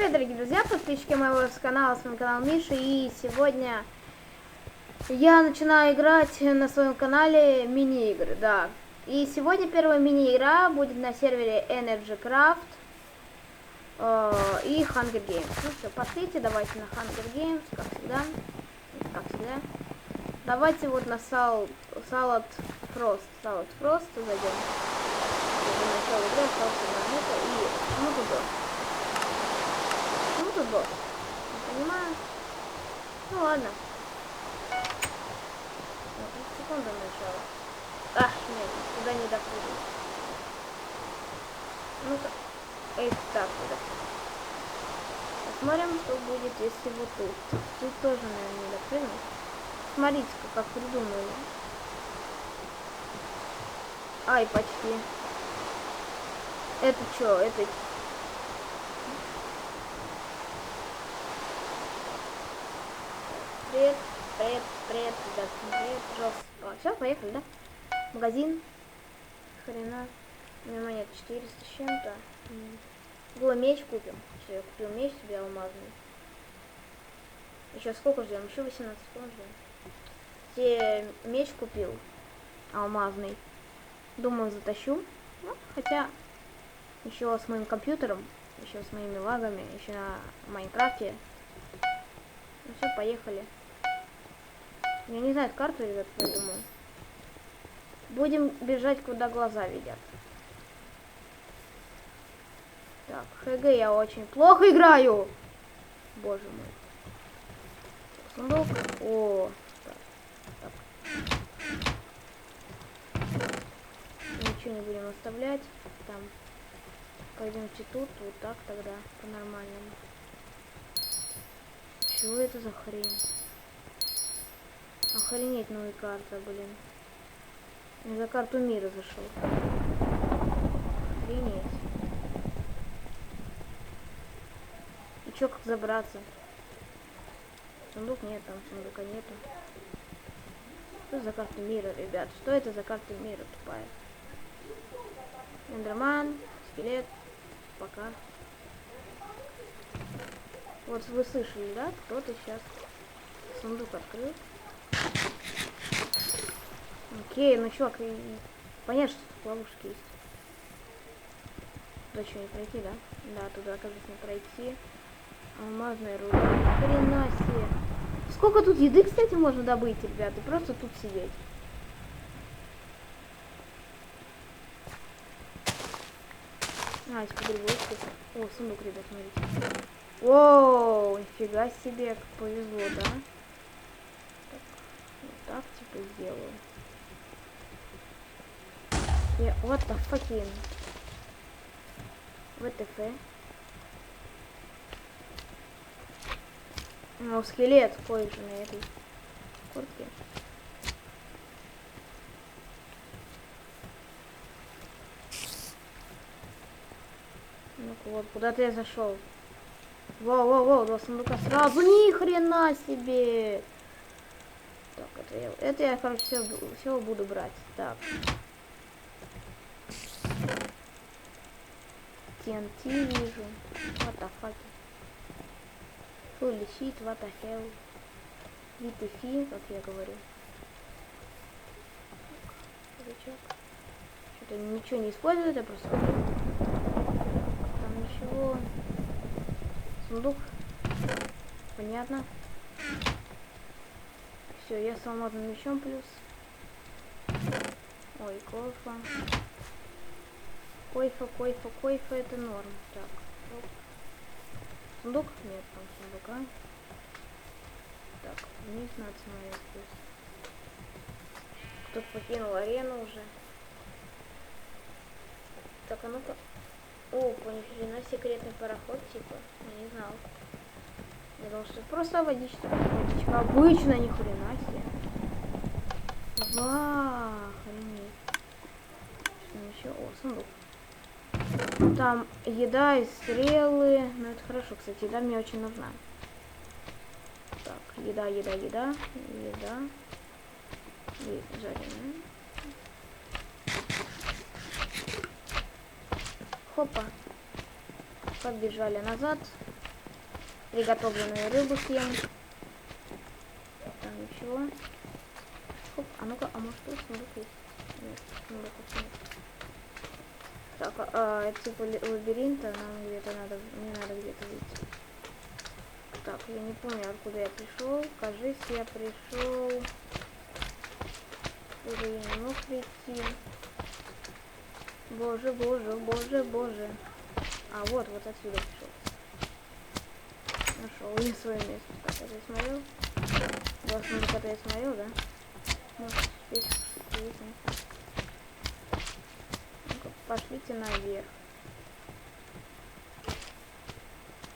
привет, дорогие друзья, подписчики моего канала, с вами канал Миша, и сегодня я начинаю играть на своем канале мини-игры, да. И сегодня первая мини-игра будет на сервере Energy Craft э, и Hunger Games. Ну все, пошлите, давайте на Hunger Games, как всегда, как всегда. Давайте вот на сал, Salad Frost, Salad Frost зайдем. Начало игры остался на это, и ну тут босс? Не понимаю. Ну ладно. Секунду начала. Ах, нет, туда не доходит. Ну-ка. Эй, так, туда. Посмотрим, что будет, если вот тут. Тут тоже, наверное, не допрыгнуть. Смотрите-ка, как придумали. Ай, почти. Это что? Это Привет, привет, привет, ребят, привет, пожалуйста. О, все, поехали, да? Магазин. Хрена. У меня монет 400 с чем-то. Было меч купим. Все, я купил меч себе алмазный. Еще сколько ждем? Еще 18 секунд ждем. Все меч купил. Алмазный. Думаю, затащу. Ну, хотя еще с моим компьютером, еще с моими лагами, еще на Майнкрафте. Ну все, поехали. Я не знаю карту, ребят, поэтому... Будем бежать, куда глаза видят. Так, ХГ я очень плохо играю. Боже мой. Сундук. О, так. так. Ничего не будем оставлять. Там. Пойдемте тут, вот так тогда, по-нормальному. Чего это за хрень? Охренеть новая карта, блин. Я за карту мира зашел. Охренеть. И чё, как забраться? Сундук нет, там сундука нету. Что за карта мира, ребят? Что это за карта мира тупая? Эндерман, скелет, пока. Вот вы слышали, да? Кто-то сейчас сундук открыл. Окей, ну чувак, понятно, что тут ловушки есть. Туда что, не пройти, да? Да, туда, оказывается, не пройти. Алмазная руда. Хрена себе. Сколько тут еды, кстати, можно добыть, ребята? Просто тут сидеть. А, из грибочки. О, сундук, ребят, смотрите. Воу, нифига себе, как повезло, да? Так, вот так, типа, сделаю. Yeah, what the fucking... ВТФ. Ну, скелет ходит же на этой куртке. ну вот, куда-то я зашел. Воу, воу, воу, два сундука сразу, ни хрена себе. Так, это я, это я, короче, все, все буду брать. Так. TNT вижу. What the fuck. Holy shit, what the hell. VTF, как я говорю. Что-то ничего не использует, я просто... Там ничего. Сундук. Понятно. Все, я с алмазным мечом плюс. Ой, кофа. Койфа, койфа, койфа это норм. Так. Оп. Сундук? Нет, там сундука. Так, вниз надо смотреть плюс. Кто-то покинул арену уже. Так, а ну-ка. О, ни хрена секретный пароход, типа. Я не знал. Я думал, что это просто водичка. Водичка обычная, ни хрена себе. Ва, охренеть. Что еще? О, сундук. Там еда и стрелы. Ну, это хорошо, кстати, еда мне очень нужна. Так, еда, еда, еда. Еда. И жареная. Хопа. Побежали назад. приготовленную рыбу съем. Там ничего. Хоп, а ну-ка, а может тут сундук есть? Нет, сундуков нет. Так, а, это типа лабиринта, нам где-то надо, мне надо где-то выйти. Так, я не помню, откуда я пришел. Кажись, я пришел. Куда я не мог прийти. Боже, боже, боже, боже. А, вот, вот отсюда пришел. Нашел я свое место. Так, я здесь смотрел. Два сундука я смотрел, да? Может, здесь что-то есть, нет? Ну-ка, пошлите наверх.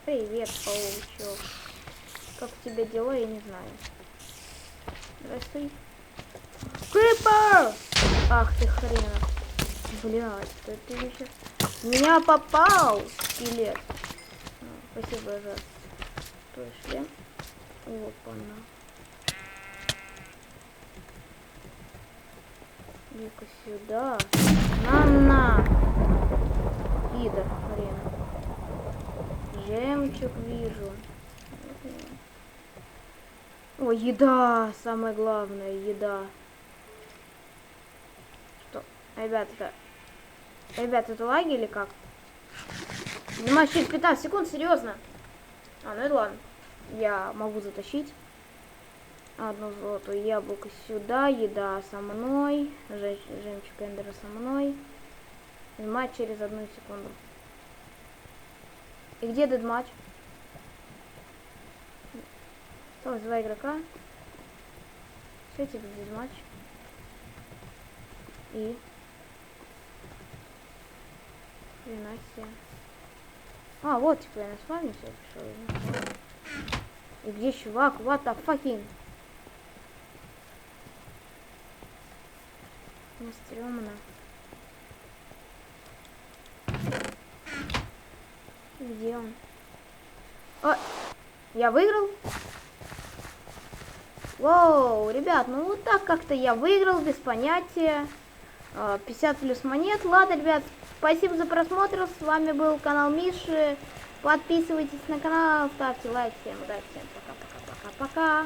Привет, паучок. Как у тебя дела, я не знаю. Здравствуй. Крипер! Ах ты хрена. Блядь, что ты еще... Меня попал скелет. А, Спасибо за твой шлем. Опа-на. Иди-ка сюда. На-на! Пидор хрен. Жемчуг вижу. О, еда! Самое главное, еда. Что? Ребят, это... Ребят, это лаги или как? Занимаюсь через 15 секунд, серьезно. А, ну это ладно. Я могу затащить. Одно золотое яблоко сюда, еда со мной, жем- жемчуг эндера со мной. Матч через одну секунду. И где дед матч? Осталось два игрока. Все тебе без матч. И... Хрена. А, вот типа я на спавне все пришел. И где чувак? What the fucking? Мне стрёмно. Где он? О, я выиграл? Воу, ребят, ну вот так как-то я выиграл без понятия. А, 50 плюс монет. Ладно, ребят, спасибо за просмотр. С вами был канал Миши. Подписывайтесь на канал, ставьте лайк. Всем удачи, всем пока-пока-пока-пока.